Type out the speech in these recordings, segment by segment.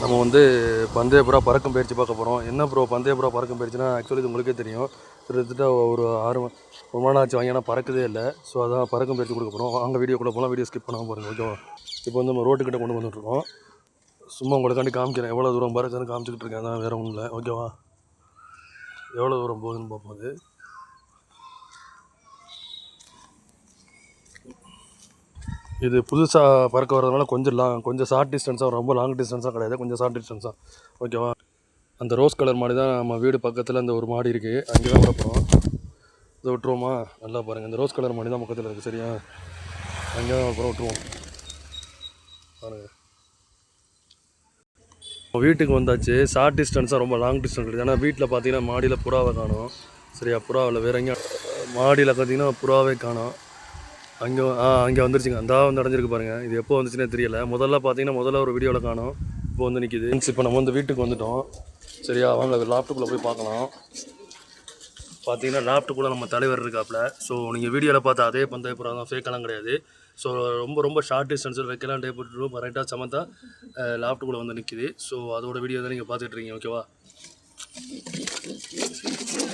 நம்ம வந்து பந்தய புறா பறக்கும் பயிற்சி பார்க்க போகிறோம் என்ன ப்ரோ பந்தய புறா பறக்கும் பயிற்சினா ஆக்சுவலி இது உங்களுக்கே தெரியும். கிட்டத்தட்ட ஒரு ஆறு ஒரு மணி நேரம் ஆச்சு வாங்கினா பறக்கதே இல்லை. ஸோ அதான் பறக்கும் பயிற்சி கொடுக்க போகிறோம் அங்கே வீடியோ கூட போகலாம் வீடியோ ஸ்கிப் பண்ணாமல் பாருங்கள் ஓகேவா இப்போ வந்து நம்ம ரோட்டுக்கிட்ட கொண்டு வந்துட்டுருக்கோம். சும்மா உங்களுக்காண்டி காமிக்கிறேன். எவ்வளோ தூரம் பறக்குதுன்னு காமிச்சிக்கிட்டு இருக்கேன். அதான் வேறு ஒன்றும் இல்லை. ஓகேவா எவ்வளோ தூரம் போகுதுன்னு பார்ப்போம் அது. இது புதுசாக பறக்க வரதுனால கொஞ்சம் லாங் கொஞ்சம் ஷார்ட் டிஸ்டன்ஸாக ரொம்ப லாங் டிஸ்டன்ஸாக கிடையாது. கொஞ்சம் ஷார்ட் டிஸ்டன்ஸாக ஓகேவா அந்த ரோஸ் கலர் மாடி தான் நம்ம வீடு பக்கத்தில் அந்த ஒரு மாடி இருக்குது அங்கே தான் வரப்போகிறோம் இதை விட்டுருவோமா? நல்லா பாருங்கள் இந்த ரோஸ் கலர் மாடி தான் பக்கத்தில் இருக்குது சரியா? அங்கே தான் அப்புறம் விட்டுருவோம். பாருங்கள் வீட்டுக்கு வந்தாச்சு. ஷார்ட் டிஸ்டன்ஸாக ரொம்ப லாங் டிஸ்டன்ஸ் கிடையாது. ஏன்னா வீட்டில் பார்த்தீங்கன்னா மாடியில் புறாவை காணும். சரியா? புறாவில் வேற எங்கேயும் மாடியில் பார்த்தீங்கன்னா புறாவே காணோம். அங்கே ஆ அங்கே வந்துருச்சுங்க. அந்த வந்து அடைஞ்சிருக்கு பாருங்கள் இது எப்போ வந்துச்சுன்னே தெரியல. முதல்ல பார்த்தீங்கன்னா முதல்ல ஒரு வீடியோவில் காணும். இப்போ வந்து நிற்கிது இப்போ நம்ம வந்து வீட்டுக்கு வந்துட்டோம். சரியா? வாங்க லேப்டாப்பில் போய் பார்க்கலாம். பார்த்தீங்கன்னா லேப்டாப்பில் நம்ம தலைவர் இருக்காப்புல ஸோ நீங்கள் வீடியோவில் பார்த்தா அதே பந்தய தான் ஃபேக்கெல்லாம் கிடையாது. ஸோ ரொம்ப ரொம்ப ஷார்ட் டிஸ்டன்ஸில் வைக்கலாம் டே போட்டு கரெக்டாக சமந்தா லேப்டாப்பில் வந்து நிற்கிது ஸோ அதோட வீடியோ தான் நீங்கள் பார்த்துட்டு இருக்கீங்க. ஓகேவா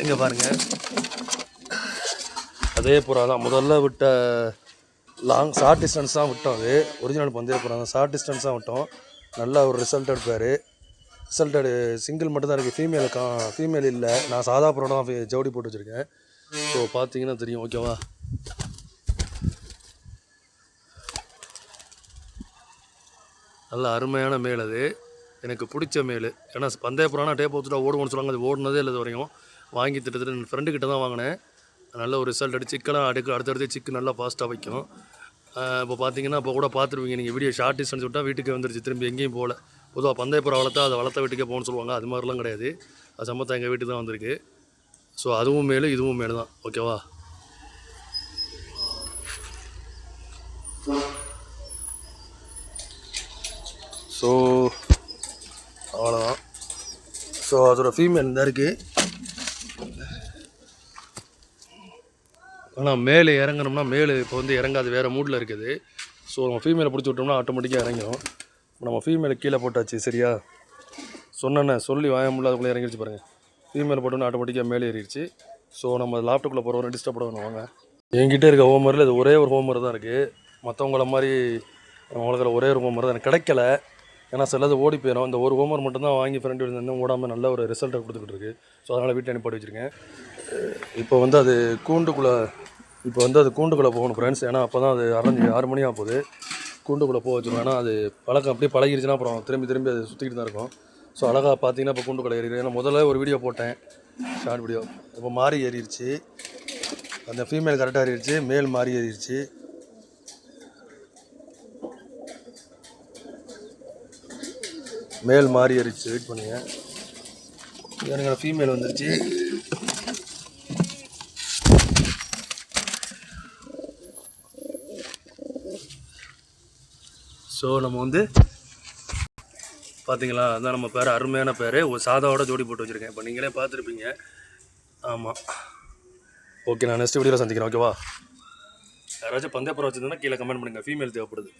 எங்கே பாருங்கள் அதே புறா தான் முதல்ல விட்ட லாங் ஷார்ட் டிஸ்டன்ஸ் தான் விட்டோம் அது. ஒரிஜினல் பந்தய புறா தான் ஷார்ட் டிஸ்டன்ஸ் தான் விட்டோம். நல்ல ஒரு ரிசல்ட் எடுப்பார் ரிசல்ட்டடு சிங்கிள் மட்டும்தான் இருக்குது ஃபீமேல் கா ஃபீமேல் இல்லை. நான் சாதா புறா தான் ஜவுடி போட்டு வச்சுருக்கேன். ஸோ பார்த்தீங்கன்னா தெரியும். ஓகேவா நல்ல அருமையான மேல் அது. எனக்கு பிடிச்ச மேல். ஏன்னா பந்தய புறானா டேப் வச்சுட்டா ஓடுவோம்னு சொல்லுவாங்க. அது ஓடுனதே இல்லை இது வரையும் வாங்கி திட்டத்தட்ட என் ஃப்ரெண்டு கிட்ட தான் வாங்கினேன். நல்ல ஒரு ரிசல்ட் அடிச்சு சிக்கெல்லாம் அடுக்கு அடுத்தடுத்து சிக்கு நல்லா ஃபாஸ்ட்டாக வைக்கும். இப்போ பார்த்தீங்கன்னா இப்போ கூட பார்த்துருவீங்க நீங்கள் வீடியோ ஷார்ட் டிஸ்டன்ஸ் விட்டால் வீட்டுக்கு வந்துருச்சு. திரும்பி எங்கேயும் போகல. பொதுவாக பந்தய புறா வளர்த்தா அதை வளர்த்த வீட்டுக்கே போகணும்னு சொல்லுவாங்க. அது மாதிரிலாம் கிடையாது. அது சம்பத்தம் எங்கள் வீட்டுக்கு தான் வந்திருக்கு. ஸோ அதுவும் மேலு இதுவும் மேலு தான். ஓகேவா ஸோ அவ்வளோதான் ஸோ அதோட ஃபீமேல் இந்த இருக்குது ஆனால் மேலே இறங்கினோம்னா மேலே இப்போ வந்து இறங்காது வேறு மூடில் இருக்குது. ஸோ நம்ம ஃபீமேலை பிடிச்சி விட்டோம்னா ஆட்டோமேட்டிக்காக இறங்கிடும் நம்ம ஃபீமேலை கீழே போட்டாச்சு சரியா? சொன்னேன்னே சொல்லி வாய முடியல அதுக்குள்ளே இறங்கிடுச்சு பாருங்கள் ஃபீமேல் போட்டோம்னா ஆட்டோமேட்டிக்காக மேலே ஏறிடுச்சு ஸோ நம்ம லேப்டாப்பில் போகிறவரை டிஸ்டர்ப் பண்ணணும் வாங்க. என்கிட்ட இருக்க ஹோம்ஒர்க்கில் இது ஒரே ஒரு ஹோம்ஒர்க் தான் இருக்குது மற்றவங்கள மாதிரி நம்ம உலகத்தில் ஒரே ஒரு ஹோம்ஒர்க் தான். எனக்கு கிடைக்கல. ஏன்னா சிலது ஓடி போயிடும் இந்த ஒரு ஹோம்ஒர்க் மட்டும் தான் வாங்கி ஃப்ரெண்டு வந்து ஓடாமல் நல்ல ஒரு ரிசல்ட்டை கொடுத்துக்கிட்டு இருக்கு. ஸோ அதனால் வீட்டில் அனுப்பி வச்சுருக்கேன். இப்போ வந்து அது கூண்டுக்குள்ளே இப்போ வந்து அது கூண்டுக்குள்ளே போகணும் ஃப்ரெண்ட்ஸ் ஏன்னா அப்போ தான் அது அரைஞ்சி ஆறு மணி ஆக போகுது. கூண்டுக்குள்ளே போக வச்சுருவோம் ஏன்னா அது பழக்கம் அப்படியே பழகிருச்சுன்னா அப்புறம் திரும்பி திரும்பி அது சுற்றிக்கிட்டு தான் இருக்கும். ஸோ அழகாக பார்த்தீங்கன்னா இப்போ கூண்டுக்குள்ளே ஏறிடு ஏன்னா முதல்ல ஒரு வீடியோ போட்டேன். ஷார்ட் வீடியோ இப்போ மாறி ஏறிடுச்சு. அந்த ஃபீமேல் கரெக்டாக ஏறிடுச்சு. மேல் மாறி ஏறிடுச்சு. மேல் மாறி ஏறிடுச்சு வெயிட் பண்ணுங்க. எனக்கு ஃபீமேல் வந்துருச்சு. ஸோ நம்ம வந்து பார்த்தீங்களா அதான் நம்ம பேர் அருமையான பேர். ஒரு சாதாவோட ஜோடி போட்டு வச்சுருக்கேன். இப்போ நீங்களே பார்த்துருப்பீங்க ஆமாம் ஓகே நான் நெக்ஸ்ட் வீடியோவில் சந்திக்கிறேன். ஓகேவா யாராச்சும் பந்தயப்புறம் வச்சுருந்தோன்னா கீழே கமெண்ட் பண்ணுங்கள் ஃபீமேல் தேவைப்படுது.